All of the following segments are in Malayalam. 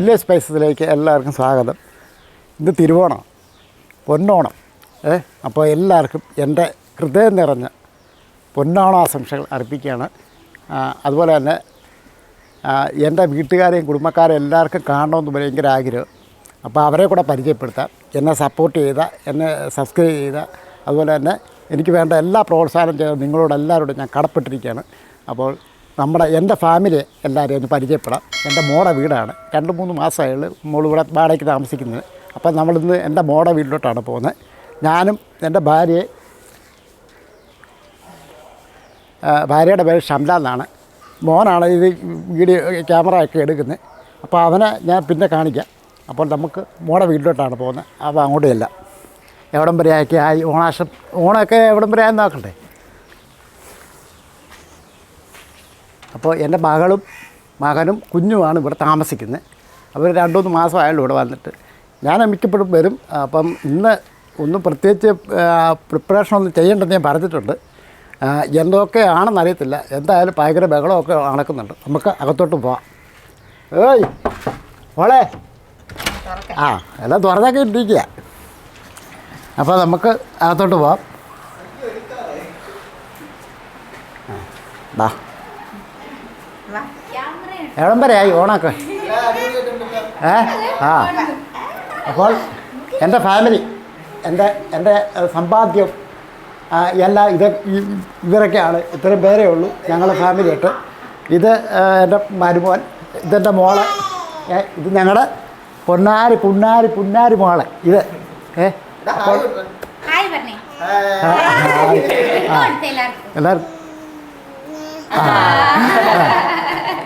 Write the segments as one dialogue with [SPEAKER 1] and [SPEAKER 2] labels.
[SPEAKER 1] വില്ലേജ് സ്പൈസസിലേക്ക് എല്ലാവർക്കും സ്വാഗതം. ഇത് തിരുവോണം പൊന്നോണം. ഏ അപ്പോൾ എല്ലാവർക്കും എന്റെ ഹൃദയം നിറഞ്ഞ പൊന്നോണാശംസകൾ അർപ്പിക്കുകയാണ്. അതുപോലെ തന്നെ എന്റെ വീട്ടുകാരെയും കുടുംബക്കാരെയും എല്ലാവർക്കും കാണണമെന്ന് ഭയങ്കര ആഗ്രഹം. അപ്പോൾ അവരെ കൂടെ പരിചയപ്പെടുത്താം. എന്നെ സപ്പോർട്ട് ചെയ്ത എന്നെ സബ്സ്ക്രൈബ് ചെയ്ത അതുപോലെ തന്നെ എനിക്ക് വേണ്ട എല്ലാ പ്രോത്സാഹനം ചെയ്ത നിങ്ങളോട് എല്ലാവരോടും ഞാൻ കടപ്പെട്ടിരിക്കുകയാണ്. അപ്പോൾ നമ്മുടെ എന്റെ ഫാമിലി എല്ലാവരെയും ഒന്ന് പരിചയപ്പെടാം. എന്റെ മോടെ വീടാണ്. രണ്ട് മൂന്ന് മാസമായുള്ളൂ മോൾ ഇവിടെ വാടകയ്ക്ക് താമസിക്കുന്നത്. അപ്പോൾ നമ്മളിന്ന് എന്റെ മോടെ വീട്ടിലോട്ടാണ് പോകുന്നത്. ഞാനും എന്റെ ഭാര്യയെ ഭാര്യയുടെ പേര് ഷംല എന്നാണ്. മോനാണ് ഇത് വീഡിയോ ക്യാമറ ഒക്കെ എടുക്കുന്നത്. അപ്പോൾ അവനെ ഞാൻ പിന്നെ കാണിക്കാം. അപ്പോൾ നമുക്ക് മോടെ വീട്ടിലോട്ടാണ് പോകുന്നത്. അപ്പോൾ അങ്ങോട്ടും എല്ലാം എവിടം വരെ ആക്കി? ആയി ഓണാശം ഓണമൊക്കെ എവിടം വരെ നോക്കണ്ടേ? അപ്പോൾ എന്റെ മകളും മകനും കുഞ്ഞുമാണ് ഇവിടെ താമസിക്കുന്നത്. അവർ രണ്ടുമൂന്ന് മാസമായാലും ഇവിടെ വന്നിട്ട്. ഞാൻ മിക്കപ്പോഴും വരും. അപ്പം ഇന്ന് ഒന്നും പ്രത്യേകിച്ച് പ്രിപ്പറേഷൻ ഒന്നും ചെയ്യേണ്ടെന്ന് ഞാൻ പറഞ്ഞിട്ടുണ്ട്. എന്തൊക്കെ എന്തൊക്കെയാണെന്ന് അറിയത്തില്ല. എന്തായാലും ഭയങ്കര ബഹളമൊക്കെ നടക്കുന്നുണ്ട്. നമുക്ക് അകത്തോട്ട് പോവാം. ഏയ്! മോളെ! ആ എല്ലാം തുറന്നൊക്കെ ഇട്ടിരിക്കുക അപ്പോൾ നമുക്ക് അകത്തോട്ട് പോവാം. ആ, എവിടം വരെ? ആയി ഓണമൊക്കെ ഏ? ആ. അപ്പോൾ എന്റെ ഫാമിലി എന്റെ എന്റെ സമ്പാദ്യം എല്ലാ ഇത് ഇവരൊക്കെയാണ്. ഇത്രയും പേരേ ഉള്ളൂ ഞങ്ങളുടെ ഫാമിലിയായിട്ട്. ഇത് എന്റെ മരുമോൻ ഇതെന്റെ മോളെ ഇത് ഞങ്ങളുടെ പൊന്നാരി പുന്നാരി പുന്നാരി മോളെ ഇത്. ഏ? അപ്പോൾ
[SPEAKER 2] എല്ലാവർക്കും.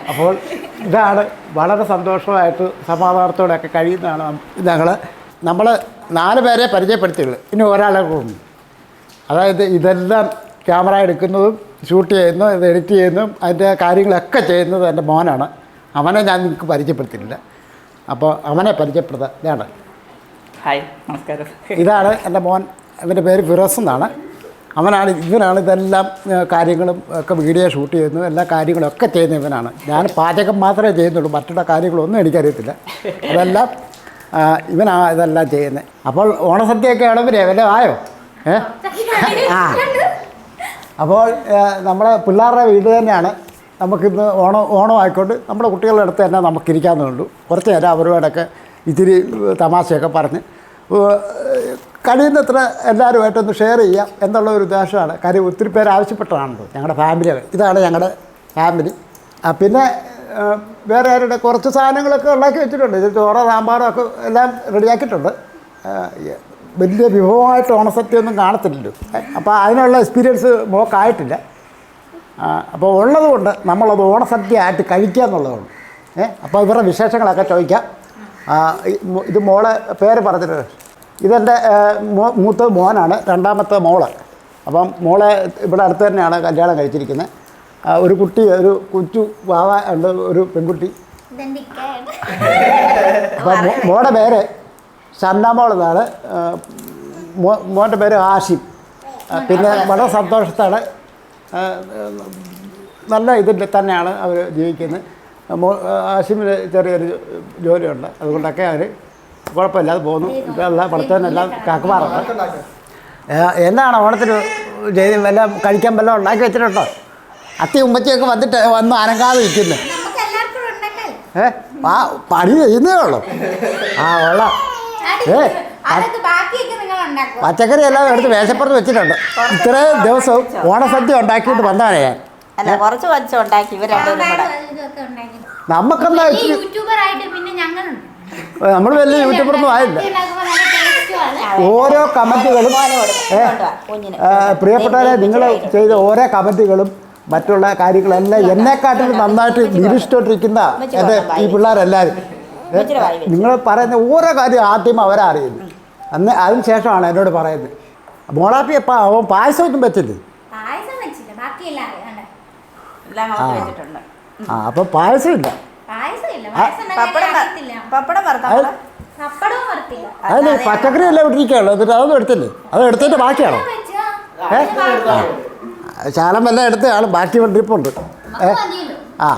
[SPEAKER 1] അപ്പോൾ ഇതാണ് വളരെ സന്തോഷമായിട്ട് സമാധാനത്തോടെയൊക്കെ കഴിയുന്നതാണ് ഞങ്ങൾ നമ്മൾ നാല് പേരെ പരിചയപ്പെടുത്തിയുള്ളൂ. ഇനി ഒരാളെ കൂടുന്നു അതായത് ഇതെല്ലാം ക്യാമറ എടുക്കുന്നതും ഷൂട്ട് ചെയ്യുന്നതും ഇത് എഡിറ്റ് ചെയ്യുന്നതും അതിന്റെ കാര്യങ്ങളൊക്കെ ചെയ്യുന്നത് എന്റെ മോനാണ്. അവനെ ഞാൻ നിങ്ങൾക്ക് പരിചയപ്പെടുത്തിയിട്ടില്ല. അപ്പോൾ അവനെ പരിചയപ്പെടുത്താം. ഇതാണ്.
[SPEAKER 3] ഹായ് നമസ്കാരം.
[SPEAKER 1] ഇതാണ് എന്റെ മോൻ. അവന്റെ പേര് ഫിറോസ് എന്നാണ്. അവനാണ് ഇവനാണ് ഇതെല്ലാം കാര്യങ്ങളും ഒക്കെ വീഡിയോ ഷൂട്ട് ചെയ്യുന്നു എല്ലാ കാര്യങ്ങളും ഒക്കെ ചെയ്യുന്ന ഇവനാണ്. ഞാൻ പാചകം മാത്രമേ ചെയ്യുന്നുള്ളൂ മറ്റുള്ള കാര്യങ്ങളൊന്നും എനിക്കറിയത്തില്ല. അതെല്ലാം ഇവനാ ഇതെല്ലാം ചെയ്യുന്നത് അപ്പോൾ ഓണസദ്യയൊക്കെ ഇളവരെ വല്ല ആയോ? ഏ? ആ. അപ്പോൾ നമ്മുടെ പിള്ളേരുടെ വീട് തന്നെയാണ്. നമുക്കിന്ന് ഓണം ഓണം ആയിക്കൊണ്ട് നമ്മുടെ കുട്ടികളുടെ അടുത്ത് തന്നെ നമുക്കിരിക്കാവുന്നതുള്ളൂ കുറച്ച് നേരം അവരോടൊക്കെ ഇത്തിരി തമാശയൊക്കെ പറഞ്ഞ് കഴിയുന്നത്ര എല്ലാവരുമായിട്ടൊന്ന് ഷെയർ ചെയ്യാം എന്നുള്ള ഒരു ഉദ്ദേശമാണ്. കാര്യം ഒത്തിരി പേര് ആവശ്യപ്പെട്ടതാണല്ലോ ഞങ്ങളുടെ ഫാമിലി ഇതാണ് ഞങ്ങളുടെ ഫാമിലി പിന്നെ വേറെ ആരുടെ കുറച്ച് സാധനങ്ങളൊക്കെ ഉണ്ടാക്കി വെച്ചിട്ടുണ്ട്. ഇത് ചോറ സാമ്പാറും ഒക്കെ എല്ലാം റെഡിയാക്കിയിട്ടുണ്ട് വലിയ വിഭവമായിട്ട് ഓണസത്യൊന്നും കാണത്തില്ലല്ലോ. അപ്പോൾ അതിനുള്ള എക്സ്പീരിയൻസ് മോക്കായിട്ടില്ല. അപ്പോൾ ഉള്ളതുകൊണ്ട് നമ്മളത് ഓണസദ്യ ആയിട്ട് കഴിക്കുക എന്നുള്ളതാണ് ഏഹ് അപ്പോൾ ഇവരുടെ വിശേഷങ്ങളൊക്കെ ചോദിക്കാം. ഇത് മോളെ പേര് പറഞ്ഞിട്ട് ഇതെന്റെ മൂത്ത മോനാണ് രണ്ടാമത്തെ മോൾ. അപ്പം മോളെ ഇവിടെ അടുത്ത് തന്നെയാണ് കല്യാണം കഴിച്ചിരിക്കുന്നത്. ഒരു കുട്ടി ഒരു കൊച്ചു വാവ ഉണ്ട് ഒരു പെൺകുട്ടി. അപ്പം മോളുടെ മോടെ പേര് ഷംനാമോൾ എന്നാണ്. മോ മോന്റെ പേര് ആഷിം. പിന്നെ വളരെ സന്തോഷത്താണ് നല്ല ഇതിൽ തന്നെയാണ് അവർ ജീവിക്കുന്നത്. ആശിമിന് ആഷിമിന് ചെറിയൊരു ജോലിയുണ്ട്. അതുകൊണ്ടൊക്കെ അവർ കുഴപ്പമില്ലാതെ പോകുന്നു. ഇതെല്ലാം പഠിത്തവനെല്ലാം കാക്കുമാറുണ്ട് എന്താണ് ഓണത്തിന് ചെയ്ത് വല്ല കഴിക്കാൻ വല്ലതും ഉണ്ടാക്കി വെച്ചിട്ടുണ്ടോ? അത്തി ഉമ്മച്ചിയൊക്കെ വന്നിട്ട് വന്ന് അനങ്ങാതെ
[SPEAKER 2] ഇരിക്കുന്നു.
[SPEAKER 1] ഏ ആ പണി ചെയ്യുന്നേ ഉള്ളൂ. ആ ഉള്ള ഏ
[SPEAKER 2] അതൊക്കെ ബാക്കിയൊക്കെ നിങ്ങൾ ഉണ്ടാക്കും
[SPEAKER 1] പച്ചക്കറി എല്ലാം എടുത്ത് വേഷപ്പുറത്ത് വെച്ചിട്ടുണ്ട്. ഇത്രയും ദിവസവും ഓണസദ്യ ഉണ്ടാക്കിയിട്ട് വന്നാണ് ഞാൻ. നമുക്കെന്താ
[SPEAKER 2] യൂട്യൂബർ ആയിട്ട് പിന്നെ ഞങ്ങളുണ്ട്.
[SPEAKER 1] നമ്മൾ വലിയ യൂട്യൂബറൊന്നും ആയില്ല. ഓരോ
[SPEAKER 3] കമന്റുകളും.
[SPEAKER 1] പ്രിയപ്പെട്ടവരെ നിങ്ങൾ ചെയ്ത ഓരോ കമന്റുകളും മറ്റുള്ള കാര്യങ്ങളെല്ലാം എന്നെക്കാട്ടിലും നന്നായിട്ട് നിരീക്ഷിച്ചോണ്ടിരിക്കുന്ന എന്റെ ഈ പിള്ളേരെല്ലാവരും. നിങ്ങൾ പറയുന്ന ഓരോ കാര്യം ആദ്യം അവരാ അറിയുന്നത് അന്ന് അതിന് ശേഷമാണ് എന്നോട് പറയുന്നത്. മോളാപ്പി അപ്പം അവൻ പായസമൊന്നും വെച്ചില്ലേ? ആ അപ്പം പായസമില്ല.
[SPEAKER 3] പപ്പടം വറുത്ത
[SPEAKER 1] അത് പച്ചക്കറി എല്ലാം ഇട്ടിരിക്കുകയുള്ളൂ എന്നിട്ട് അതൊന്നും എടുത്തില്ലേ? അത് എടുത്തിട്ട് ബാക്കിയാണോ? ഏ? ശാലം എല്ലാം എടുത്ത ആൾ ബാക്കി വണ്ടിപ്പുണ്ട് ഏ? ആ.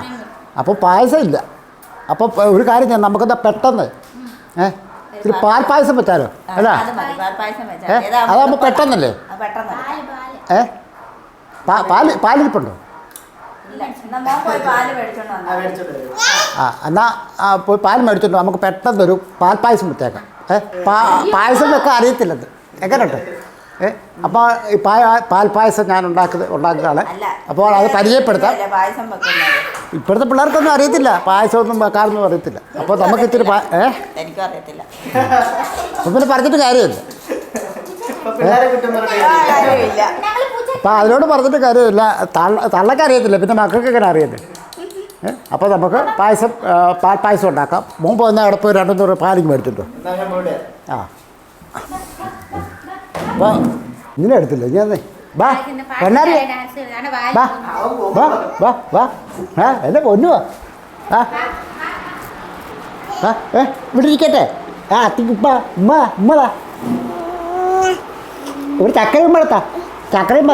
[SPEAKER 1] അപ്പോൾ പായസം ഇല്ല അപ്പോൾ ഒരു കാര്യം ഞാൻ നമുക്കെന്താ പെട്ടെന്ന്? ഏ? ഇത് പാൽ പായസം വെച്ചാലോ? അല്ല
[SPEAKER 3] പാൽ പായസം
[SPEAKER 1] ഏ? അതാകുമ്പോൾ പെട്ടെന്നല്ലേ? ഏ? പാൽ പാൽ പാലിരിപ്പുണ്ടോ?
[SPEAKER 3] ഇല്ല എന്നാ പോയി പാൽ മേടിച്ചോണ്ട് വന്നാ.
[SPEAKER 1] ആ ഒരു ആ, പോയി പാൽ മേടിച്ചിട്ട് നമുക്ക് പെട്ടെന്നൊരു പാൽ പായസം വെച്ചേക്കാം ഏ പാ പായസം വെക്കാൻ അറിയത്തില്ലത്. എങ്ങനെയുണ്ട് ഏ അപ്പോൾ ഈ പായ പാൽ പായസം ഞാൻ ഉണ്ടാക്കുന്നത് ഉണ്ടാക്കുകയാണ്.
[SPEAKER 3] അല്ല
[SPEAKER 1] അപ്പോൾ അത് പരിചയപ്പെടുത്താം. ഇപ്പോഴത്തെ പിള്ളേർക്കൊന്നും അറിയത്തില്ല. പായസമൊന്നും വെക്കാറൊന്നും അറിയത്തില്ല. അപ്പോൾ നമുക്ക് ഇത്തിരി പാ ഏ?
[SPEAKER 3] എനിക്കും അറിയത്തില്ല.
[SPEAKER 1] അപ്പം പിന്നെ പറഞ്ഞിട്ട് കാര്യമില്ല. അപ്പോൾ അതിനോട് പറഞ്ഞിട്ട് കാര്യമില്ല. തള്ള തള്ളക്ക് അറിയത്തില്ല. പിന്നെ മക്കൾക്ക് എങ്ങനെ അറിയത്തില്ല. അപ്പോൾ നമുക്ക് പായസം പാൽ പായസം ഉണ്ടാക്കാം. മുമ്പ് വന്നാൽ അവിടെ പോയി രണ്ടു നൂറ് പാലിങ് മേടിച്ചിട്ടോ ആ. അപ്പോൾ ഇങ്ങനെ എടുത്തില്ല? ഞാൻ
[SPEAKER 2] വാ.
[SPEAKER 1] പെണ്ണാരി.
[SPEAKER 2] വാ.
[SPEAKER 1] വാ വാ വാ. ആ എന്നെ പൊന്നു വാ. ആ. ആ ഏ ഇവിടെ ഇരിക്കട്ടെ. ആ അത്തിക്കുപ്പ ഉമ്മ ഉമ്മ ഉമ്മതാ ഒരു ചക്കരയും വേണത്താ ചക്കരയും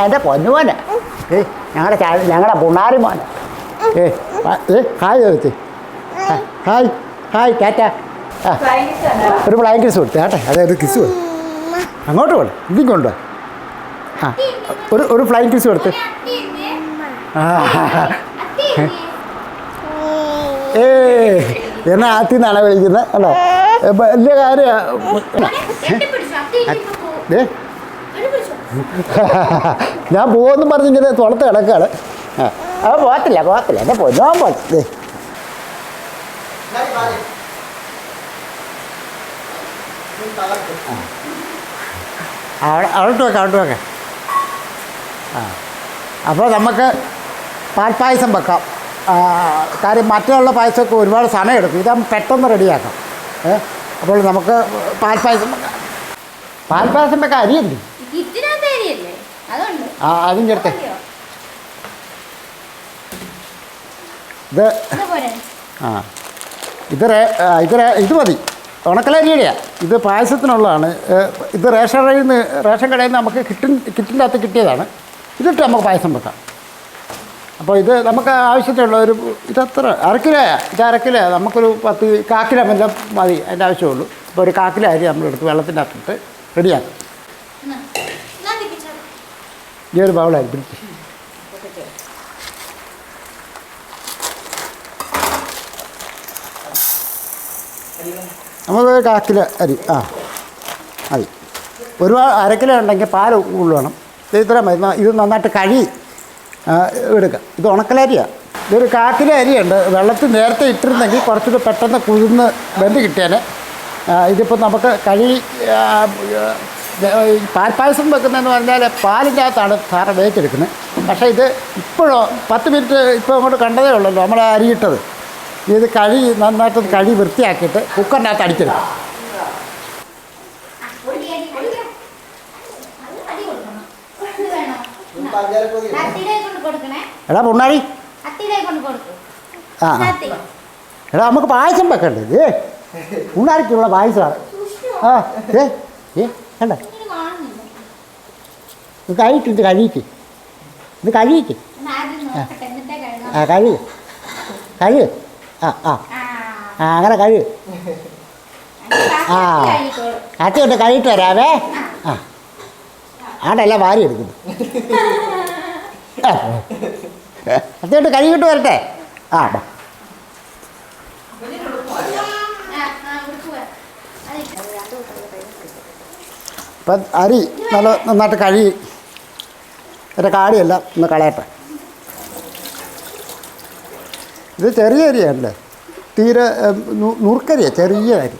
[SPEAKER 1] എന്റെ പൊന്നു മോനെ. ഏ ഞങ്ങളുടെ ചാ ഞങ്ങളുടെ പുണ്ണാരി മോനെ. ഏ ഏ ഹായ് ചോദിച്ചേ ഹായ് ഹായ് ടാറ്റ. ഒരു ഫ്ലൈങ് കിസ് കൊടുത്തു കേട്ടെ? അതെ ഒരു കിസ് കൊടുത്തു. അങ്ങോട്ട് പോലെ ഇതും കൊണ്ടു ആ ഒരു ഒരു ഫ്ലൈങ് കിസ് കൊടുത്ത്. ആ. ഏ എന്നെ ആത്തി നിന്നാണ് വിളിക്കുന്നത് ഏ, വലിയ കാര്യമാണ് ഞാൻ പോകുമെന്നും പറഞ്ഞിങ്ങനെ തുളത്ത് കിടക്കാണ്. ആ. പോകത്തില്ല പോകത്തില്ല. എന്നെ പൊന്നോൻ പോകത്തില്ലേ അവിടെ അവിടെ വെക്കാം അവിടെ വെക്കാം. ആ. അപ്പോൾ നമുക്ക് പാൽപ്പായസം വെക്കാം. കാര്യം മറ്റുള്ള പായസമൊക്കെ ഒരുപാട് സമയം എടുക്കും ഇതാകുമ്പോൾ പെട്ടെന്ന് റെഡിയാക്കാം. ഏഹ് അപ്പോൾ നമുക്ക് പാൽപ്പായസം പാൽപ്പായസം വെക്കാൻ അരിയല്ലേ? ആ അതും ചേർത്തേ. ഇത്
[SPEAKER 2] ഇത്
[SPEAKER 1] ആ ഇത് റേ ഇത് റേ ഇത് മതി. ഉണക്കലരിയുടെയാ ഇത് പായസത്തിനുള്ളതാണ്. ഇത് റേഷൻ കടയിൽ നിന്ന് റേഷൻ കടയിൽ നിന്ന് നമുക്ക് കിട്ടിൻ കിറ്റിന്റെ അകത്ത് കിട്ടിയതാണ്. ഇതിട്ട് നമുക്ക് പായസം വെക്കാം. അപ്പോൾ ഇത് നമുക്ക് ആവശ്യത്തിനുള്ള ഒരു ഇതത്ര അരക്കിലയാ ഇത് അരക്കില? നമുക്കൊരു പത്ത് കാക്കില വല്ലതും മതി. അതിന്റെ ആവശ്യമുള്ളൂ. അപ്പോൾ ഒരു കാക്കില അരി നമ്മളെടുത്ത് വെള്ളത്തിന്റെ അകത്തിട്ട് റെഡിയാക്കും. ഈ ഒരു ബൗളായി പിടിച്ച് നമ്മൾ കാക്കില അരി. ആ. മതി. ഒരുപാട് അരക്കില ഉണ്ടെങ്കിൽ പാൽ ഇത് ഇത്ര മതി. ഇത് നന്നായിട്ട് കഴി ആ, എടുക്കുക ഇത് ഉണക്കലരിയാണ് ഇതൊരു കാക്കിലെ അരിയുണ്ട്. വെള്ളത്തിൽ നേരത്തെ ഇട്ടിരുന്നെങ്കിൽ കുറച്ചുകൂടി പെട്ടെന്ന് കുതിർന്ന് വെന്ത് കിട്ടിയാൽ ഇതിപ്പോൾ നമുക്ക് കഴി പാൽപ്പായസം വെക്കുന്നതെന്ന് പറഞ്ഞാൽ പാലിന്റെ അകത്താണ് സാറ് വേവിച്ചെടുക്കുന്നത്. പക്ഷേ ഇത് ഇപ്പോഴോ പത്ത് മിനിറ്റ് ഇപ്പോൾ അങ്ങോട്ട് കണ്ടതേ ഉള്ളല്ലോ നമ്മൾ അരിയിട്ടത് ഇത് കഴി നന്നായിട്ട് കഴി വൃത്തിയാക്കിയിട്ട് കുക്കറിന്റെ അകത്ത് അടിച്ചെടുക്കും
[SPEAKER 2] ഒരു അടി, അടിക്കാം. അത് അടി കൊടുക്കണം. ഇത് വേണോ? എന്നാ. അത്തിയുടെ കൊണ്ട് കൊടുക്കണേ
[SPEAKER 1] എടാ പൊണ്ണാടി.
[SPEAKER 2] അത്തിയുടെ കൊണ്ട് കൊടുക്കും.
[SPEAKER 1] ആ. എടാ നമുക്ക് പായസം വെക്കണ്ടേ? ഏ ഉണ്ണാരിക്കുള്ള പായസമാണ്. ആ ഏ ഏ കണ്ട. ഇത് കഴിയിട്ട് ഇത് കഴിയിട്ട് ഇത്
[SPEAKER 2] കഴുകാം.
[SPEAKER 1] ആ. കഴി കഴി ആ ആ
[SPEAKER 2] ആ.
[SPEAKER 1] അങ്ങനെ കഴി ആ. അച്ഛൻ കഴിയിട്ട് വരാവേ. ആടല്ല വാരി എടുക്കുന്നു. അച്ഛട്ട് കഴിഞ്ഞിട്ട് വരട്ടെ. ആ ബാ അപ്പം അരി നല്ല നന്നായിട്ട് കഴുകി എന്റെ കാടിയല്ല ഒന്ന് കളയട്ടെ. ഇത് ചെറിയ അരിയല്ലേ തീരെ നുറുക്കരിയാണ് ചെറിയ അരി.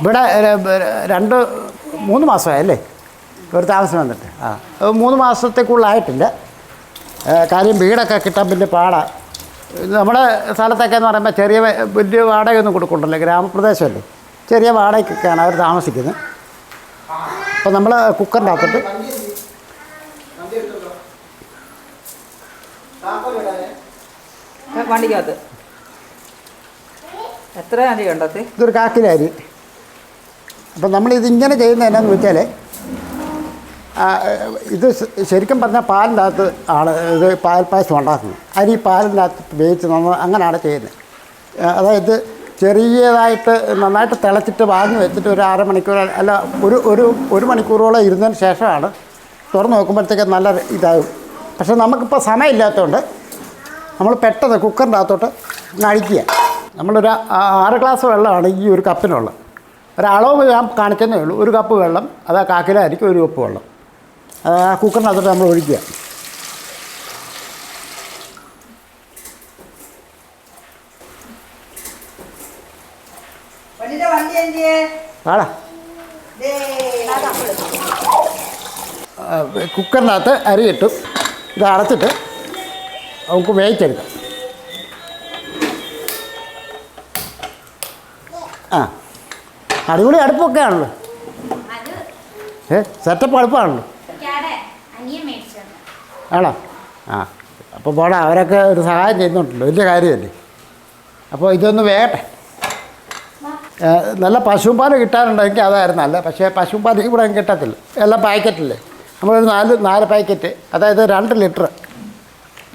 [SPEAKER 1] ഇവിടെ രണ്ട് മൂന്ന് മാസമായല്ലേ? ഒരു താമസം വന്നിട്ട്. ആ. മൂന്ന് മാസത്തേക്കുള്ളായിട്ടില്ല. കാര്യം വീടൊക്കെ കിട്ടാൻ വലിയ പാടാണ് നമ്മുടെ സ്ഥലത്തൊക്കെ എന്ന് പറയുമ്പോൾ ചെറിയ വലിയ വാടകയൊന്നും കൊടുക്കണ്ടല്ലോ. ഗ്രാമപ്രദേശമല്ലേ. ചെറിയ വാടകയ്ക്കൊക്കെയാണ് അവർ താമസിക്കുന്നത്. അപ്പോൾ നമ്മൾ കുക്കറിന്റെ അകത്തിട്ട്
[SPEAKER 4] വണ്ടിക്കകത്ത്. എത്ര അരി ഉണ്ടത്
[SPEAKER 1] ഇതൊരു കാക്കിലെ അരി. അപ്പം നമ്മളിതിങ്ങനെ ചെയ്യുന്നത് എന്നാന്ന് വെച്ചാൽ ഇത് ശരിക്കും പറഞ്ഞാൽ പാലിന്റെ അകത്ത് ആണ് ഇത് പാൽ പായസം ഉണ്ടാക്കുന്നത്. അരി പാലിന്റെ അകത്ത് വേവിച്ച് നമ്മൾ അങ്ങനെയാണ് ചെയ്യുന്നത്. അതായത് ചെറിയതായിട്ട് നന്നായിട്ട് തിളച്ചിട്ട് വാങ്ങി വെച്ചിട്ട് ഒരു അരമണിക്കൂർ അല്ല ഒരു ഒരു ഒരു മണിക്കൂറോളം ഇരുന്നതിന് ശേഷമാണ് തുറന്ന് നോക്കുമ്പോഴത്തേക്ക് നല്ല ഇതാകും. പക്ഷെ നമുക്കിപ്പോൾ സമയമില്ലാത്തതുകൊണ്ട് നമ്മൾ പെട്ടെന്ന് കുക്കറിന്റെ അകത്തോട്ട് നഴിക്കുക നമ്മളൊരു ആറ് ഗ്ലാസ് വെള്ളമാണ് ഈ ഒരു കപ്പിനുള്ളത് ഒരളവ് ഞാൻ കാണിച്ചതേ ഉള്ളൂ. ഒരു കപ്പ് വെള്ളം അത് കാക്കിലായിരിക്കും ഒരു കപ്പ് വെള്ളം. അത് ആ കുക്കറിനകത്തോട്ട് നമ്മൾ ഒഴിക്കുക. ആടാ കുക്കറിനകത്ത് അരി ഇട്ടു. ഇത് അടച്ചിട്ട് നമുക്ക് വേവിച്ചെടുക്കാം. ആ. അടിപൊളി അടുപ്പൊക്കെ ആണല്ലോ ഏ സെറ്റപ്പ് അടുപ്പാണല്ലോ. ആണോ? ആ. അപ്പോൾ പോടാ അവരൊക്കെ ഒരു സഹായം ചെയ്യുന്നുണ്ടല്ലോ. വലിയ കാര്യമല്ലേ? അപ്പോൾ ഇതൊന്ന് വേകട്ടെ നല്ല നല്ല പാൽ കിട്ടാനുണ്ടെങ്കിൽ അതായിരുന്നു നല്ല പക്ഷേ പാൽ ഇവിടെ കിട്ടത്തില്ല. എല്ലാം പാക്കറ്റില്ലേ? നമ്മളൊരു നാല് നാല് പാക്കറ്റ് അതായത് രണ്ട് ലിറ്റർ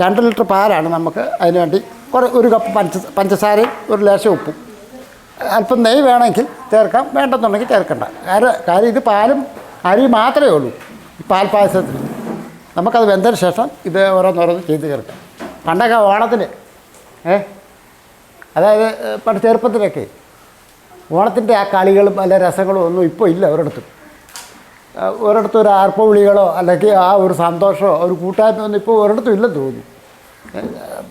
[SPEAKER 1] രണ്ട് ലിറ്റർ പാലാണ് നമുക്ക് അതിനുവേണ്ടി കുറേ ഒരു കപ്പ് പഞ്ച പഞ്ചസാരയും ഒരു ലേശം ഉപ്പും. അല്പം നെയ്യ് വേണമെങ്കിൽ ചേർക്കാം. വേണ്ടെന്നുണ്ടെങ്കിൽ ചേർക്കണ്ട. കാര്യം കാര്യം ഇത് പാലും അരി മാത്രമേ ഉള്ളൂ പാൽ പായസത്തിന്. നമുക്കത് വെന്തതിന് ശേഷം ഇത് ഓരോന്നോരോന്ന് ചെയ്ത് ചേർക്കാം. പണ്ടൊക്കെ ഓണത്തിന് ഏ? അതായത് പണ്ട് ചെറുപ്പത്തിലൊക്കെ ഓണത്തിന്റെ ആ കളികളും അല്ല രസങ്ങളും ഒന്നും ഇപ്പോൾ ഇല്ല ഒരിടത്തും. ഒരിടത്തും ഒരു ആർപ്പ വിളികളോ അല്ലെങ്കിൽ ആ ഒരു സന്തോഷമോ ഒരു കൂട്ടായ്മ ഒന്നും ഇപ്പോൾ ഒരിടത്തും ഇല്ലെന്ന് തോന്നുന്നു.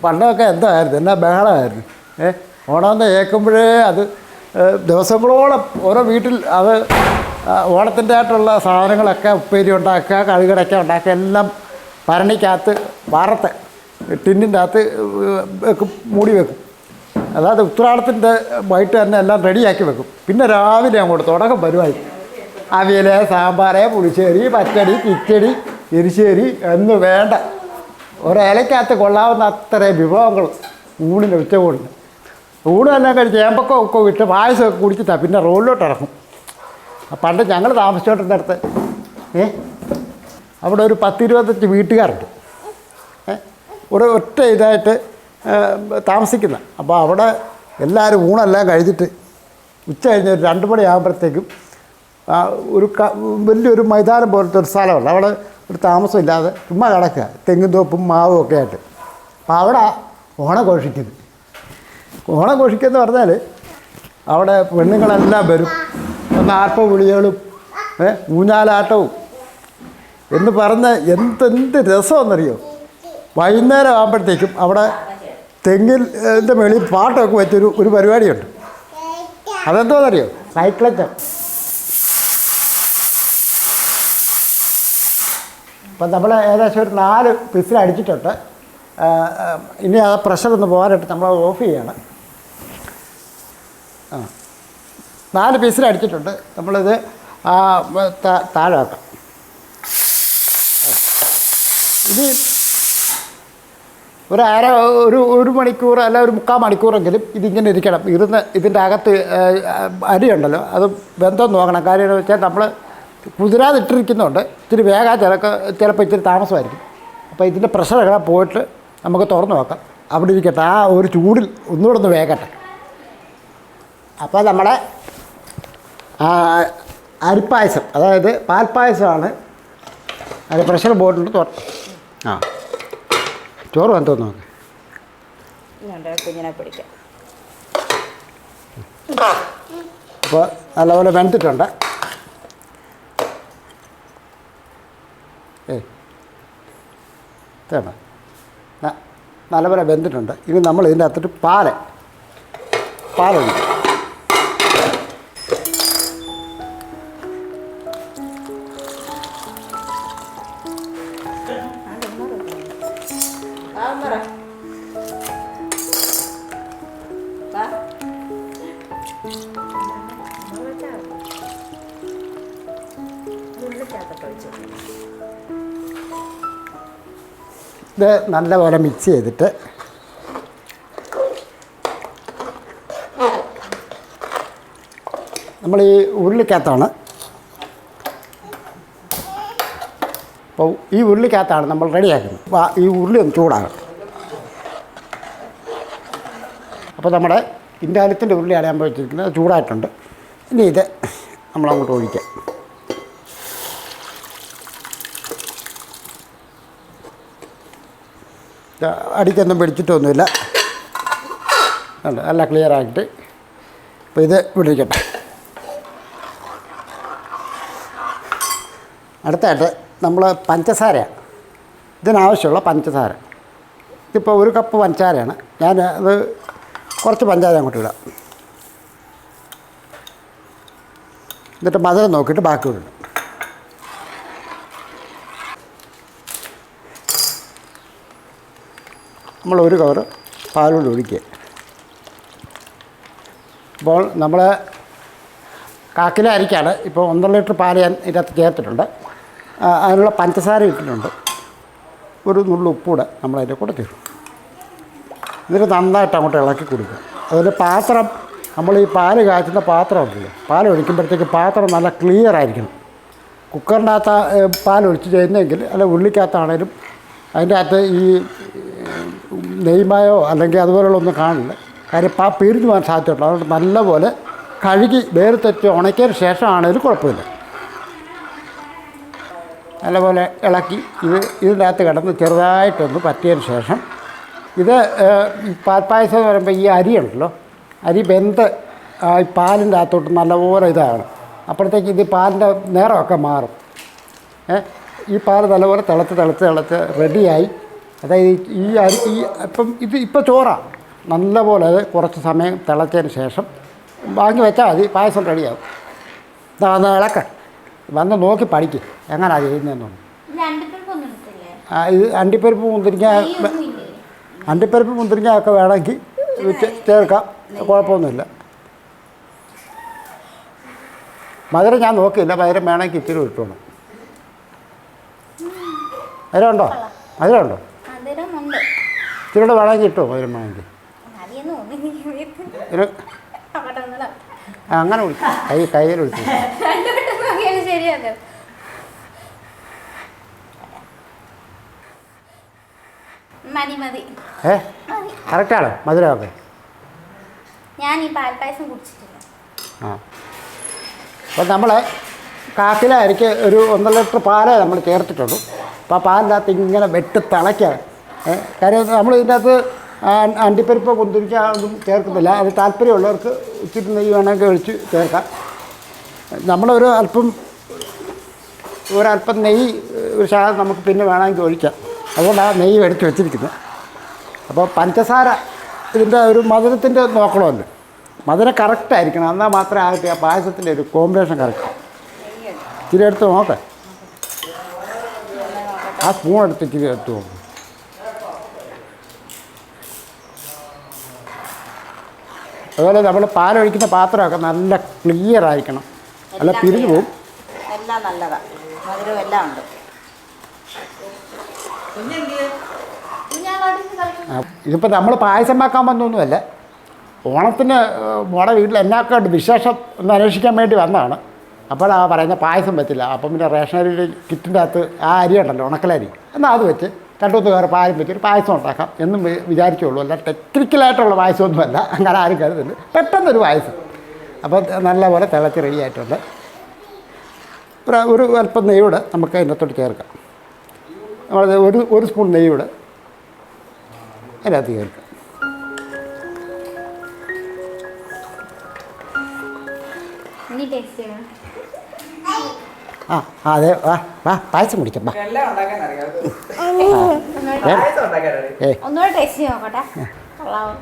[SPEAKER 1] പണ്ടൊക്കെ എന്തായിരുന്നു? എന്നാ ബഹളമായിരുന്നു? ഏ? ഓണമെന്ന് കേൾക്കുമ്പോഴേ അത് ദിവസങ്ങളോളം ഓരോ വീട്ടിൽ അത് ഓണത്തിന്റെ ആയിട്ടുള്ള സാധനങ്ങളൊക്കെ ഉപ്പേരി ഉണ്ടാക്കുക കഴുകടയ്ക്ക ഉണ്ടാക്കുക എല്ലാം ഭരണിക്കകത്ത് വാറത്ത് ടിന്നിന്റെ അകത്ത് വെക്കും മൂടി വെക്കും. അതായത് ഉത്രാടത്തിന്റെ വൈകിട്ട് തന്നെ എല്ലാം റെഡിയാക്കി വെക്കും. പിന്നെ രാവിലെ അങ്ങോട്ട് തുടക്കം പരിപാടി അവിയൽ സാമ്പാറ് പുളിശ്ശേരി പച്ചടി കിച്ചടി എരിശ്ശേരി എന്ന് വേണ്ട. ഒരലക്കകത്ത് കൊള്ളാവുന്ന അത്രയും വിഭവങ്ങൾ ഊണിന് ഉച്ചകൂടിന്. ഊണെല്ലാം കഴിച്ച് ചേമ്പൊക്കെ ഒക്കെ വിട്ട് പായസമൊക്കെ കുടിച്ചിട്ടാണ് പിന്നെ റോഡിലോട്ട് ഇറങ്ങും. പണ്ട് ഞങ്ങൾ താമസിച്ചോണ്ടിരുന്നിടത്ത് ഏ? അവിടെ ഒരു പത്തിരുപത്തഞ്ച് വീട്ടുകാരുണ്ട്. ഒരു ഒറ്റ ഇതായിട്ട് താമസിക്കുന്ന. അപ്പോൾ അവിടെ എല്ലാവരും ഊണെല്ലാം കഴിഞ്ഞിട്ട് ഉച്ച കഴിഞ്ഞ് ഒരു രണ്ട് മണിയാകുമ്പോഴത്തേക്കും ഒരു ക വലിയൊരു മൈതാനം പോലത്തെ ഒരു സ്ഥലമുണ്ട്. അവിടെ ഒരു താമസമില്ലാതെ ചുമ്മാ കിടക്കുക. തെങ്ങും തോപ്പും മാവും ഒക്കെ ആയിട്ട്. അപ്പോൾ അവിടെ ഓണം ഓണം ഘോഷിക്കുന്ന പറഞ്ഞാൽ അവിടെ പെണ്ണുങ്ങളെല്ലാം വരും. ഒന്ന് ആർപ്പ വിളികളും ഊഞ്ഞാലാട്ടവും. എന്ന് പറഞ്ഞ് എന്തെന്ത് രസമെന്നറിയോ വൈകുന്നേരം ആകുമ്പോഴത്തേക്കും അവിടെ തെങ്ങിൽ എന്റെ മേളിൽ പാട്ടൊക്കെ വെച്ചൊരു ഒരു പരിപാടിയുണ്ട്. അതെന്തോന്നറിയോ? സൈക്ലറ്റ്. അപ്പം നമ്മൾ ഏകദേശം ഒരു നാല് ആ, ഇനി ആ പ്രഷർ പോകാനായിട്ട് നമ്മൾ ഓഫ് ചെയ്യണം. ആ. നാല് പീസിൽ അടിച്ചിട്ടുണ്ട്. നമ്മളിത് ആ വെക്കാം ഇനി ഒരു അര ഒരു ഒരു മണിക്കൂർ അല്ല ഒരു മുക്കാൽ മണിക്കൂറെങ്കിലും ഇതിങ്ങനെ ഇരിക്കണം. ഇരുന്ന് ഇതിന്റെ അകത്ത് അരി അരിയുണ്ടല്ലോ അത് ബന്ധം നോക്കണം. കാര്യം എന്ന് വെച്ചാൽ നമ്മൾ കുതിരാതിട്ടിരിക്കുന്നുണ്ട് ഇത്തിരി വേഗം ചിലക്ക് ചിലപ്പോൾ ഇത്തിരി താമസമായിരിക്കും. അപ്പോൾ ഇതിന്റെ പ്രഷറൊക്കെ പോയിട്ട് നമുക്ക് തുറന്നു നോക്കാം. അവിടെ ഇരിക്കട്ടെ. ആ ഒരു ചൂടിൽ ഒന്നുകൂടെ ഒന്ന് വേഗട്ടെ. അപ്പോൾ നമ്മുടെ ആ, അരിപ്പായസം അതായത് പാൽപ്പായസമാണ്. അത് പ്രഷർ ബോട്ടിൽ തുറ ആ. ചോറ് വന്നു? നോക്ക്
[SPEAKER 3] കുഞ്ഞിനെ പിടിക്കാം.
[SPEAKER 1] അപ്പോൾ നല്ലപോലെ വെന്തിട്ടുണ്ട്. ഏ തേണ്ട നല്ലപോലെ വെന്തിട്ടുണ്ട്. ഇനി നമ്മൾ ഇതിന്റെ അകത്തിട്ട് പാൽ. പാലൊഴിക്കും. ഇത് നല്ലപോലെ മിക്സ് ചെയ്തിട്ട് നമ്മൾ ഈ ഉരുളിക്കകത്താണ്. അപ്പോൾ ഈ ഉരുളിക്കകത്താണ് നമ്മൾ റെഡിയാക്കുന്നത്. ഈ ഉരുളി ഒന്ന് ചൂടാകണം. അപ്പോൾ നമ്മുടെ ഇൻഡാലത്തിന്റെ ഉരുളി അടയാൻ വെച്ചിരിക്കുന്നത് ചൂടായിട്ടുണ്ട്. ഇനി ഇത് നമ്മളങ്ങോട്ട് ഒഴിക്കാം. അടിക്കൊന്നും പിടിച്ചിട്ടൊന്നുമില്ല. അല്ല ക്ലിയർ ആയിട്ട്. അപ്പോൾ ഇത് വിടിക്കട്ടെ അടുത്തായിട്ട് നമ്മൾ പഞ്ചസാരയാണ് ഇതിനാവശ്യമുള്ള പഞ്ചസാര. ഇതിപ്പോൾ ഒരു കപ്പ് പഞ്ചസാരയാണ്. ഞാൻ അത് കുറച്ച് പഞ്ചസാര അങ്ങോട്ട് ഇടാം എന്നിട്ട് മധുരം നോക്കിയിട്ട് ബാക്കി വിടണം. നമ്മൾ ഒരു കവർ പാലോട് ഒഴിക്കുക. അപ്പോൾ നമ്മൾ കാക്കില അരിക്കാണ്. ഇപ്പോൾ ഒന്നര ലിറ്റർ പാൽ ഞാൻ ഇതിനകത്ത് ചേർത്തിട്ടുണ്ട്. അതിനുള്ള പഞ്ചസാര ഇട്ടിട്ടുണ്ട്. ഒരു നുള്ളു ഉപ്പൂടെ നമ്മൾ അതിന്റെ കൂടെ തരും എന്നിട്ട് നന്നായിട്ട് അങ്ങോട്ട് ഇളക്കി കൊടുക്കുക. അതുപോലെ പാത്രം നമ്മൾ ഈ പാൽ കാച്ചുന്ന പാത്രം ഉണ്ടല്ലോ പാൽ ഒഴിക്കുമ്പോഴത്തേക്ക് പാത്രം നല്ല ക്ലിയർ ആയിരിക്കണം. കുക്കറിന്റെ അകത്ത് പാൽ ഒഴിച്ച് ചെയ്യുന്നെങ്കിൽ അല്ല ഉള്ളിക്കകത്താണേലും അതിന്റെ അകത്ത് ഈ നെയ്മയോ അല്ലെങ്കിൽ അതുപോലെയുള്ള ഒന്നും കാണില്ല കാര്യം പാ പിരിഞ്ഞു പോകാൻ സാധ്യതയുള്ളൂ അതുകൊണ്ട് നല്ലപോലെ കഴുകി വേറെ തെറ്റി ഉണക്കിയതിന് ശേഷമാണേലും കുഴപ്പമില്ല. നല്ലപോലെ ഇളക്കി ഇത് ഇതിന്റെ അകത്ത് കിടന്ന് ചെറുതായിട്ടൊന്ന് പറ്റിയതിന് ശേഷം ഇത് പാൽപ്പായസം എന്ന് പറയുമ്പോൾ ഈ അരിയുണ്ടല്ലോ. അരി വെന്ത് ഈ പാലിന്റെ അകത്തോട്ട് നല്ലപോലെ ഇതാണ്. അപ്പോഴത്തേക്ക് ഇത് പാലിന്റെ നേരമൊക്കെ മാറും. ഏ ഈ പാൽ നല്ലപോലെ തിളച്ച് തിളച്ച് തിളച്ച് റെഡിയായി അതായത് ഈ അരി ഈ ഇപ്പം ഇത് ഇപ്പോൾ ചോറാണ് നല്ലപോലെ അത് കുറച്ച് സമയം തിളച്ചതിന് ശേഷം വാങ്ങി വെച്ചാൽ മതി പായസം റെഡിയാവും വന്ന് ഇളക്ക. വന്ന് നോക്കി പഠിക്കും. എങ്ങനെയാണ്
[SPEAKER 2] ചെയ്യുന്നതെന്നു.
[SPEAKER 1] ആ, ഇത് അണ്ടിപ്പരിപ്പ്
[SPEAKER 2] ഇല്ലേ.
[SPEAKER 1] അണ്ടിപ്പരിപ്പ് മുന്തിരിങ്ങ ഒക്കെ വേണമെങ്കിൽ ചേർക്കാം. കുഴപ്പമൊന്നുമില്ല. മധുരം ഞാൻ നോക്കിയില്ല. മധുരം വേണമെങ്കിൽ ഇച്ചിരി ഇട്ടോണം മധുരം ഉണ്ടോ മധുരം ഉണ്ടോ ഇച്ചിരി കൂടെ വേണമെങ്കിൽ ഇട്ടോ? മധുരം വേണമെങ്കിൽ. അങ്ങനെ വിളിച്ചു കൈ കയ്യിൽ വിളിച്ചു
[SPEAKER 2] നോക്കിയാലും ശരിയാക്കാം മതി മതി.
[SPEAKER 1] ഏ? കറക്റ്റാണോ മധുരമൊക്കെ.
[SPEAKER 2] ഞാൻ ഈ പാൽപ്പായസം കുടിച്ചിട്ടില്ല.
[SPEAKER 1] ആ. അപ്പോൾ നമ്മൾ കാക്കില ഒരു ഒന്നര ലിറ്റർ പാലേ നമ്മൾ ചേർത്തിട്ടുള്ളൂ. അപ്പോൾ ആ പാലിനകത്ത് ഇങ്ങനെ വെട്ടി തിളയ്ക്കുക ഏ, കാര്യം നമ്മൾ ഇതിന്റെ അകത്ത് അണ്ടിപ്പരിപ്പ് കുന്തിരിക്ക ഒന്നും ചേർക്കുന്നില്ല. അത് താല്പര്യമുള്ളവർക്ക് ഇച്ചിരി നെയ്യ് വേണമെങ്കിൽ ഒഴിച്ച് ചേർക്കാം. നമ്മളൊരു അല്പം ഒരല്പം നെയ്യ് ഒരു ശാഖ നമുക്ക് പിന്നെ വേണമെങ്കിൽ ഒഴിക്കാം. അതുകൊണ്ടാണ് നെയ്യ് എടുത്ത് വെച്ചിരിക്കുന്നത് അപ്പോൾ പഞ്ചസാര ഇതിന്റെ ഒരു മധുരത്തിന്റെ നോക്കണമല്ലോ. മധുരം കറക്റ്റ് ആയിരിക്കണം. എന്നാൽ മാത്രമേ ആ പായസത്തിന്റെ ഒരു കോമ്പിനേഷൻ കറക്റ്റ് ഇച്ചിരി എടുത്ത് നോക്ക്. ആ സ്പൂൺ എടുത്ത് ഇച്ചിരി എടുത്ത് നോക്കും. അതുപോലെ നമ്മൾ പാലൊഴിക്കുന്ന പാത്രമൊക്കെ നല്ല ക്ലിയർ ആയിരിക്കണം. നല്ല പിരിഞ്ഞു പോകും
[SPEAKER 3] എല്ലാം നല്ലതാണ് മധുരവും എല്ലാം ഉണ്ട്.
[SPEAKER 1] ഇതിപ്പോൾ നമ്മൾ പായസം വെക്കാൻ വന്നൊന്നുമല്ല. ഓണത്തിന് മോടെ വീട്ടിൽ എന്നാക്കെ വിശേഷം ഒന്ന് അന്വേഷിക്കാൻ വേണ്ടി വന്നതാണ്. അപ്പോൾ ആ പറയുന്ന പായസം പറ്റില്ല. അപ്പം പിന്നെ റേഷനറി കിറ്റിന്റെ അകത്ത് ആ അരി ഉണ്ടല്ലോ ഉണക്കലരി. എന്നാൽ അത് വെച്ച് രണ്ടുമൂന്ന് പേർ വെച്ച് ഒരു പായസം ഉണ്ടാക്കാം എന്നും വിചാരിച്ചുള്ളൂ. അല്ല ടെക്നിക്കലായിട്ടുള്ള പായസമൊന്നുമല്ല. അങ്ങനെ ആരും കരുതുന്നു പെട്ടെന്നൊരു പായസം. അപ്പോൾ നല്ലപോലെ തിളച്ച് റെഡി ആയിട്ടുണ്ട്. ഒരു ഒരു അല്പം നെയ്യൂടെ നമുക്ക് അതിനകത്തോട്ട് ചേർക്കാം. നമ്മൾ ഒരു ഒരു സ്പൂൺ നെയ്യൂടെ അതിനകത്ത് ചേർക്കുക
[SPEAKER 2] ഇനി ടേസ്റ്റ് ചെയ്യണം?
[SPEAKER 1] ആ ആ, അതെ വാ വാ പായസം കുടിക്കാം വാ.
[SPEAKER 4] എല്ലാം ഉണ്ടാക്കാൻ അറിയാം.
[SPEAKER 1] ഏ,
[SPEAKER 4] പായസം ഉണ്ടാക്കാൻ അറിയാം.
[SPEAKER 2] ടേസ്റ്റ് ചെയ്ത് കൊള്ളാവോ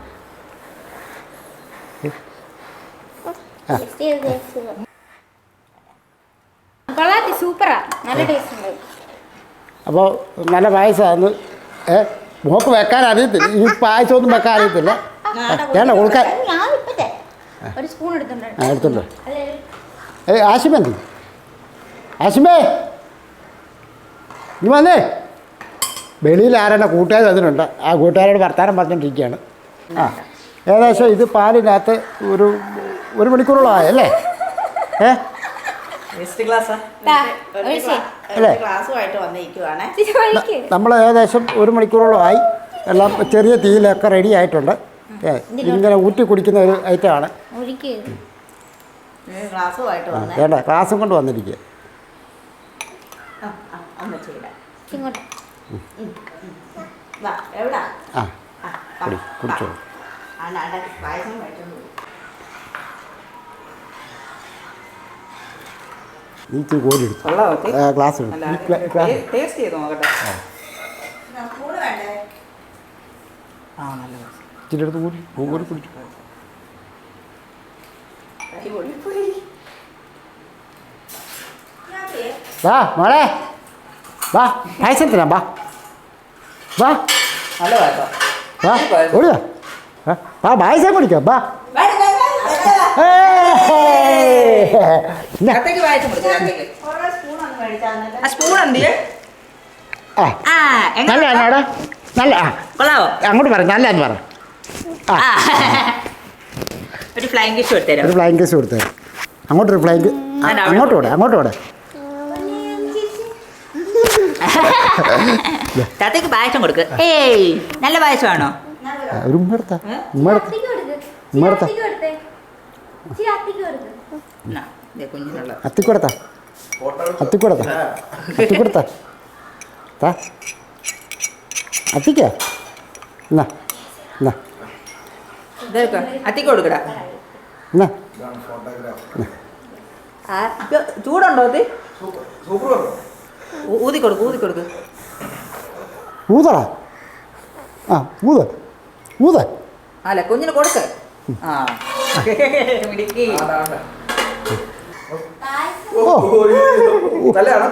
[SPEAKER 2] ടേസ്റ്റ് ചെയ്ത് ടേസ്റ്റ് ചെയ്ത്. സൂപ്പറാ നല്ല ടേസ്റ്റ്
[SPEAKER 1] അപ്പോൾ നല്ല പായസമാണ് ഏ? മോക്ക് വെക്കാൻ അറിയത്തില്ല. ഈ പായസമൊന്നും വെക്കാൻ അറിയത്തില്ല.
[SPEAKER 2] ഞാൻ കൊടുക്കാൻ
[SPEAKER 1] ആ എടുത്തുണ്ട് ഏ ആശിമന്തി ആശിമേ? ഇനി വന്നേ. വെളിയിൽ ആരാണ് കൂട്ടുകാർ വന്നിട്ടുണ്ട് ആ കൂട്ടുകാരോട് വർത്താനം പറഞ്ഞുകൊണ്ടിരിക്കുകയാണ് ആ ഏകദേശം ഇത് പാലിനകത്ത് ഒരു ഒരു മണിക്കൂറോളം ആയല്ലേ? ഏ?
[SPEAKER 3] ക്ലാസ്? ക്ലാസ്സുമായിട്ട് വന്നിരിക്കുവാണ്.
[SPEAKER 1] നമ്മൾ ഏകദേശം ഒരു മണിക്കൂറോളം ആയി. എല്ലാം ചെറിയ തീയിലൊക്കെ റെഡി ആയിട്ടുണ്ട്. ഏ, ഇങ്ങനെ ഊറ്റി കുടിക്കുന്ന ഒരു ഐറ്റമാണ്
[SPEAKER 3] ആണ്.
[SPEAKER 1] വേണ്ട ക്ലാസ്സും കൊണ്ട് വന്നിരിക്കുക
[SPEAKER 2] ഇങ്ങോട്ട്.
[SPEAKER 3] വാ എവിടാ?
[SPEAKER 1] ആ കുടിച്ചോളൂ.
[SPEAKER 3] സ്പൂണ് വേണ്ടേ?
[SPEAKER 4] ആ നല്ല
[SPEAKER 1] ഇച്ചിരി എടുത്ത് കൂടി കൂടി കുടിച്ചു. വാ മോളെ. വാ പായസത്തിനാ വാ. വാ.
[SPEAKER 4] നല്ല കേട്ടോ
[SPEAKER 1] വാ ഓടിയാ? വാ പായസം കുടിക്കാം. വാ
[SPEAKER 3] വേണ്ട, വേണ്ട, വേണ്ട.
[SPEAKER 1] ഇന്നാ.
[SPEAKER 4] കത്തേക്ക് പായസം കൊടുത്തു കത്തേക്ക്
[SPEAKER 3] കുറേ സ്പൂണൊന്ന് മേടിച്ചാ എന്നിട്ട്
[SPEAKER 4] ആ സ്പൂൺ എന്തിയെ
[SPEAKER 1] ആ
[SPEAKER 4] ആ
[SPEAKER 1] നല്ല അങ്ങോട്ട് പറ നല്ലതെന്ന് പറ.
[SPEAKER 4] ഒരു ഫ്ലൈങ് കിഷ് കൊടുത്തരോ?
[SPEAKER 1] ഒരു ഫ്ലൈങ് കേസ് കൊടുത്തേ അങ്ങോട്ട് ഒരു ഫ്ലൈങ് അങ്ങോട്ട് വിടെ അങ്ങോട്ട് വിടെ
[SPEAKER 4] താത്തേക്ക് പായസം കൊടുക്ക്. ഏയ് നല്ല പായസമാണോ?
[SPEAKER 1] ഒരു ഉമ്മെടുത്ത ഉമ്മെടുത്ത
[SPEAKER 2] അത്തിക്ക് കൊടുക്ക്.
[SPEAKER 1] ഉമ്മെടുത്ത
[SPEAKER 2] അത്തിക്ക് കൊടുത്തേ. ഇച്ചിരി അത്തിക്ക് കൊടുക്ക്.
[SPEAKER 4] എന്നാ, ദേ കുഞ്ഞിനുള്ള.
[SPEAKER 1] അത്തിക്കൊടുത്ത. അത്തിക്കൊടുത്ത. അത്തിക്കൊടുത്ത. താ. അത്തിക്ക. എന്നാ എന്നാ
[SPEAKER 4] ഇതെടുക്ക അത്തിക്ക് കൊടുക്കടാ.
[SPEAKER 1] എന്നാ
[SPEAKER 4] ആ, ഇത് ചൂടുണ്ടോ അത് ഊതി കൊടുക്ക് ഊതി കൊടുക്ക്.
[SPEAKER 1] ഊതടാ. ആ ഊത. ഊത.
[SPEAKER 4] അല്ല കുഞ്ഞിന് കൊടുക്ക്. ആ. മിടുക്കി.
[SPEAKER 5] നല്ലതാണോ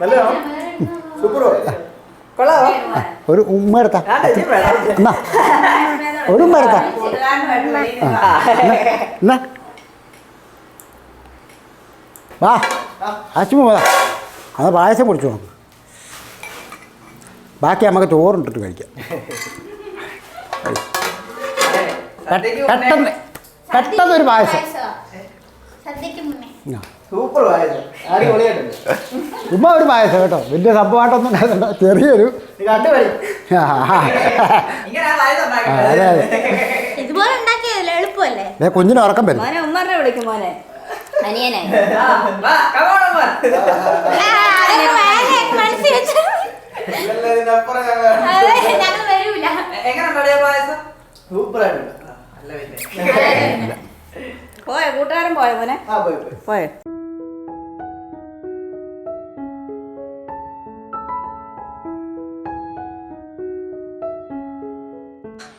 [SPEAKER 5] നല്ലതാണോ?
[SPEAKER 2] വേറെ
[SPEAKER 5] സൂപ്പറോ?
[SPEAKER 4] കൊള്ളാവോ
[SPEAKER 1] ഒരു ഉമ്മ എടുത്ത. എന്നാ ഒരു ഉമ്മ എടുത്താ. എന്നാ വാ അച്ചുമ്മ വാ അത് പായസം കുടിച്ചു നോക്ക് ബാക്കി നമുക്ക് ചോറിട്ടിട്ട് കഴിക്കാം. പെട്ടെന്ന് പെട്ടെന്ന് ഒരു പായസം.
[SPEAKER 5] സൂപ്പർ പായസം. അടിപൊളിയായിട്ടുണ്ട്
[SPEAKER 1] ചുമ്മാ ഒരു പായസം കേട്ടോ. വലിയ സംഭവമായിട്ടൊന്നും ഉണ്ടായിരുന്നില്ല. ചെറിയൊരു ആ? അതെ അതെ.
[SPEAKER 2] ഇതുപോലെ ഉണ്ടാക്കിയതല്ലേ എളുപ്പമല്ലേ?
[SPEAKER 1] ദേ കുഞ്ഞിന് ഉറക്കം വരും.
[SPEAKER 3] മോനെ ഉമ്മറിനെ വിളിക്കും മോനെ.
[SPEAKER 2] അനിയനായി
[SPEAKER 4] ആ, വാ, come on, അമ്മ.
[SPEAKER 2] മനസ്സിൽ വെച്ചു.
[SPEAKER 5] ഇതല്ല ഇതിനപ്പുറം ഞങ്ങൾ
[SPEAKER 2] അതെ ഞങ്ങൾ വരൂല
[SPEAKER 4] എ- എങ്ങനെയുണ്ടോ
[SPEAKER 3] പോയോ കൂട്ടുകാരൻ പോയ മോനെ?
[SPEAKER 5] പോയ പോയി പോയി.
[SPEAKER 3] പോയോ.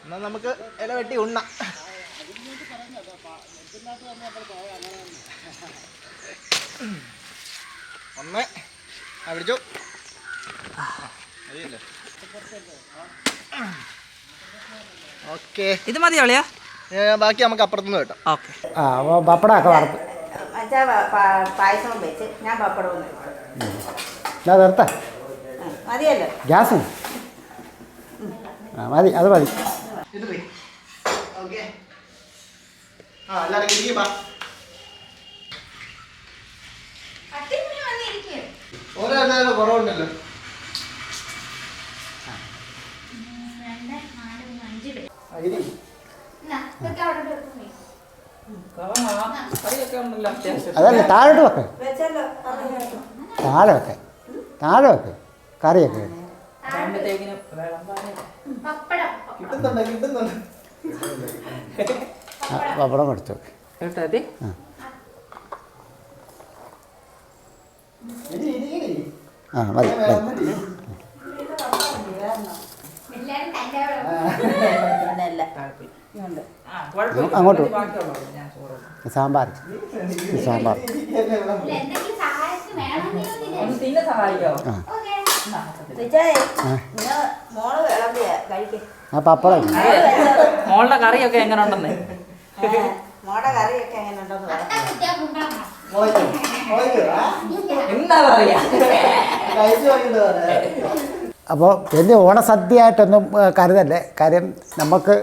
[SPEAKER 5] എന്നാ നമുക്ക് ഇല വെട്ടി ഉണ്ണ. ഒന്ന്. പിടിച്ചു. ഓക്കെ
[SPEAKER 4] ഇത് മതിയോളിയാ
[SPEAKER 5] ബാക്കി നമുക്ക് അപ്പുറത്തുനിന്ന് കേട്ടോ.
[SPEAKER 4] ഓക്കെ.
[SPEAKER 1] ആ അപ്പോൾ പപ്പടമൊക്കെ വറുത്ത്.
[SPEAKER 3] അച്ഛാ പായസവും വെച്ച് ഞാൻ പപ്പടവും.
[SPEAKER 1] ഞാൻ നിർത്താം.
[SPEAKER 3] മതിയല്ലോ.
[SPEAKER 1] ഗ്യാസ്? ആ മതി അത് മതി.
[SPEAKER 5] ഇത് പോയി ഓക്കെ. ആ എല്ലാവരും ഇരിക്കും
[SPEAKER 2] പട്ടിക്കുഞ്ഞ് വന്നിരിക്കും
[SPEAKER 5] ഓരോ കുറവുണ്ടല്ലോ.
[SPEAKER 1] അതല്ല താഴോട്ട് വെക്ക്. താഴെ വെക്ക്. താഴെ വെക്ക്. കറിയൊക്കെ.
[SPEAKER 2] പപ്പടം.
[SPEAKER 5] എടുത്തു
[SPEAKER 1] ആ. മതി മതി
[SPEAKER 2] എല്ലാരും തന്റെ അവിടെ
[SPEAKER 3] പിന്നെ അല്ല
[SPEAKER 4] ഉണ്ട്. ആ, കുഴപ്പമില്ല.
[SPEAKER 1] അങ്ങോട്ട് സാമ്പാർ. സാമ്പാർ.
[SPEAKER 2] ഇല്ല, സഹായത്തിന് വേണമെങ്കിൽ
[SPEAKER 4] ഒന്ന് തിന്നെ. സഹായിക്കാവോ
[SPEAKER 1] ആ. പപ്പടം
[SPEAKER 4] മോളുടെ കറിയൊക്കെ എങ്ങനെ ഉണ്ടെന്ന്
[SPEAKER 3] കറിയൊക്കെ എങ്ങനെ ഉണ്ടെന്ന്
[SPEAKER 4] എന്താ പറയാ?
[SPEAKER 1] അപ്പോൾ വലിയ ഓണസദ്യയായിട്ടൊന്നും കരുതല്ലേ? കാര്യം നമുക്ക്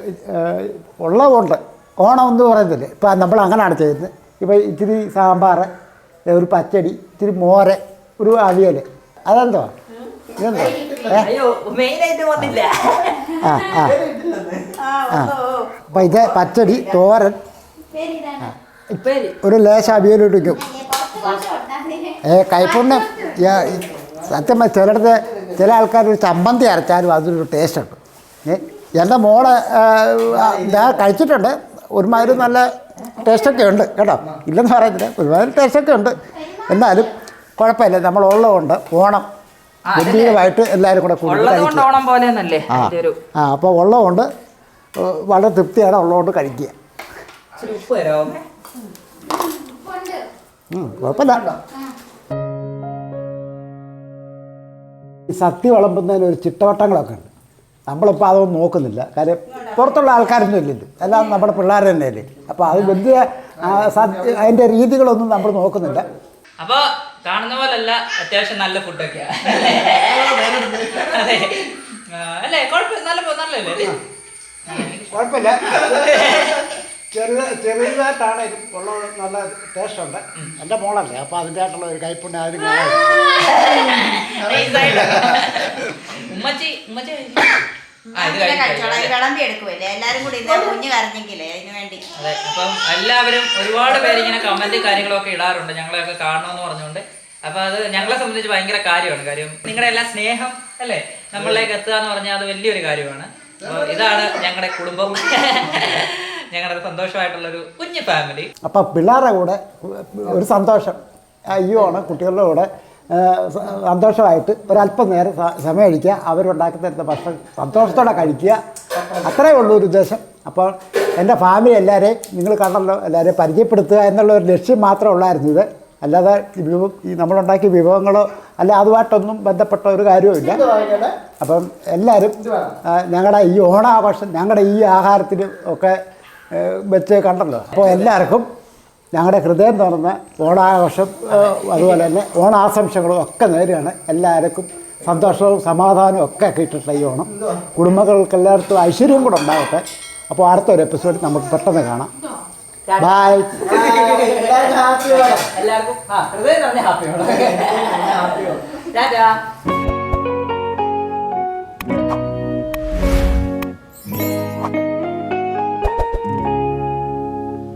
[SPEAKER 1] ഉള്ളതുകൊണ്ട് ഓണം എന്ന് പറയുന്നില്ലേ? ഇപ്പം നമ്മൾ അങ്ങനെയാണ് ചെയ്യുന്നത്. ഇപ്പോൾ ഇച്ചിരി സാമ്പാർ ഒരു പച്ചടി ഇത്തിരി മോര ഒരു അവിയൽ അതെന്തോ ഇതെന്തോ
[SPEAKER 4] ആ
[SPEAKER 1] ആ. ആ അപ്പം ഇത് പച്ചടി തോരൻ. ഒരു ലേശം അവിയലിട്ട് വയ്ക്കും
[SPEAKER 2] അല്ലേ, പുറത്ത് കുറച്ച് കൊടുത്താൽ മതി.
[SPEAKER 1] ഏ കൈപ്പുണ്യം. സത്യം ചിലയിടത്ത് ചില ആൾക്കാർ ഒരു ചമ്മന്തി അരച്ചാലും അതിനൊരു ടേസ്റ്റ് ഉണ്ട്. ഏ എന്റെ മോൾ ഞാൻ കഴിച്ചിട്ടുണ്ട്. ഒരുമാതിരി നല്ല ടേസ്റ്റൊക്കെ ഉണ്ട് കേട്ടോ. ഇല്ലെന്ന് പറയത്തില്ല. ഒരുമാതിരി ടേസ്റ്റൊക്കെ ഉണ്ട്. എന്നാലും കുഴപ്പമില്ല. നമ്മൾ ഉള്ളതുകൊണ്ട് ഓണം. ഗംഭീരമായിട്ട് എല്ലാവരും കൂടെ കൂടി
[SPEAKER 4] ഉള്ളത് കൊണ്ട്
[SPEAKER 1] കഴിക്കുക.
[SPEAKER 4] ഓണം പോലെ എന്നല്ലേ
[SPEAKER 1] ആ ആ അപ്പോൾ ഉള്ളതുകൊണ്ട് വളരെ തൃപ്തിയാണ് ഉള്ളതുകൊണ്ട് കഴിക്കുക. കുഴപ്പമില്ല. ഈ സദ്യ വിളമ്പുന്നതിന് ഒരു ചിട്ടവട്ടങ്ങളൊക്കെ ഉണ്ട്. നമ്മളിപ്പോൾ അതൊന്നും നോക്കുന്നില്ല. കാര്യം പുറത്തുള്ള ആൾക്കാരൊന്നും ഇല്ലല്ലോ എല്ലാം നമ്മുടെ പിള്ളേർ തന്നെയല്ലേ. അപ്പോൾ അത് വലിയ അതിന്റെ രീതികളൊന്നും നമ്മൾ നോക്കുന്നില്ല.
[SPEAKER 4] അപ്പോൾ കാണുന്ന പോലല്ല അത്യാവശ്യം നല്ല ഫുഡൊക്കെയാണ് അതെ. അല്ലേ? കുഴപ്പമില്ല. നല്ല നല്ലല്ലേ
[SPEAKER 1] കുഴപ്പമില്ല. ചെറിയ ചെറുതായിട്ടാണ് ഉള്ളത് നല്ല ടേസ്റ്റ് ഉണ്ട് എന്റെ മോളല്ലേ അപ്പം അതിന്റെ ആയിട്ടുള്ള ഒരു കൈപ്പുണ്യം അതിന്
[SPEAKER 4] അപ്പം എല്ലാവരും ഒരുപാട് പേര് ഇങ്ങനെ കമന്റ് കാര്യങ്ങളൊക്കെ ഇടാറുണ്ട്. ഞങ്ങളെയൊക്കെ കാണണമെന്ന് പറഞ്ഞുകൊണ്ട്. അപ്പൊ അത് ഞങ്ങളെ സംബന്ധിച്ച് ഭയങ്കര കാര്യമാണ്. കാര്യം നിങ്ങളുടെ എല്ലാ സ്നേഹം അല്ലേ? നമ്മളിലേക്ക് എത്തുക എന്ന് പറഞ്ഞാൽ അത് വലിയൊരു കാര്യമാണ്. ഇതാണ് ഞങ്ങളുടെ കുടുംബം. ഞങ്ങളുടെ സന്തോഷമായിട്ടുള്ള ഒരു കുഞ്ഞു ഫാമിലി
[SPEAKER 1] അപ്പം പിള്ളേരുടെ കൂടെ ഒരു സന്തോഷം. അയ്യോ ആണ് കുട്ടികളുടെ കൂടെ സന്തോഷമായിട്ട് ഒരല്പം നേരം സമയം കഴിക്കുക അവരുണ്ടാക്കി തരുന്ന ഭക്ഷണം സന്തോഷത്തോടെ കഴിക്കുക. അത്രയേ ഉള്ളൂ ഒരു ഉദ്ദേശം. അപ്പോൾ എന്റെ ഫാമിലി എല്ലാവരെയും നിങ്ങൾ കണ്ടല്ലോ എല്ലാവരെയും പരിചയപ്പെടുത്തുക എന്നുള്ള ഒരു ലക്ഷ്യം മാത്രമേ ഉള്ളായിരുന്നു ഇത്. അല്ലാതെ ഈ നമ്മളുണ്ടാക്കിയ വിഭവങ്ങളോ അല്ല അതുമായിട്ടൊന്നും ബന്ധപ്പെട്ട ഒരു കാര്യവുമില്ല അപ്പം എല്ലാവരും ഞങ്ങളുടെ ഈ ഓണാഘോഷം ഞങ്ങളുടെ ഈ ആഹാരത്തിന് ഒക്കെ വെച്ച് കണ്ടല്ലോ. അപ്പോൾ എല്ലാവർക്കും ഞങ്ങളുടെ ഹൃദയം തുറന്ന ഓണാഘോഷം അതുപോലെ തന്നെ ഓണാശംസകളും ഒക്കെ നേരെയാണ് എല്ലാവർക്കും സന്തോഷവും സമാധാനവും ഒക്കെ കിട്ടട്ടെ ഈ ഓണം. കുടുംബങ്ങൾക്ക് എല്ലായിടത്തും ഐശ്വര്യം കൂടെ ഉണ്ടാകട്ടെ അപ്പോൾ അടുത്തൊരു എപ്പിസോഡ് നമുക്ക് പെട്ടെന്ന് കാണാം. ബായ്
[SPEAKER 5] എല്ലാവരും
[SPEAKER 4] എല്ലാവർക്കും ഹൃദയം ഹാപ്പി ഹാപ്പിയാണ്
[SPEAKER 5] ഹാപ്പിയോ
[SPEAKER 4] ടാറ്റാ.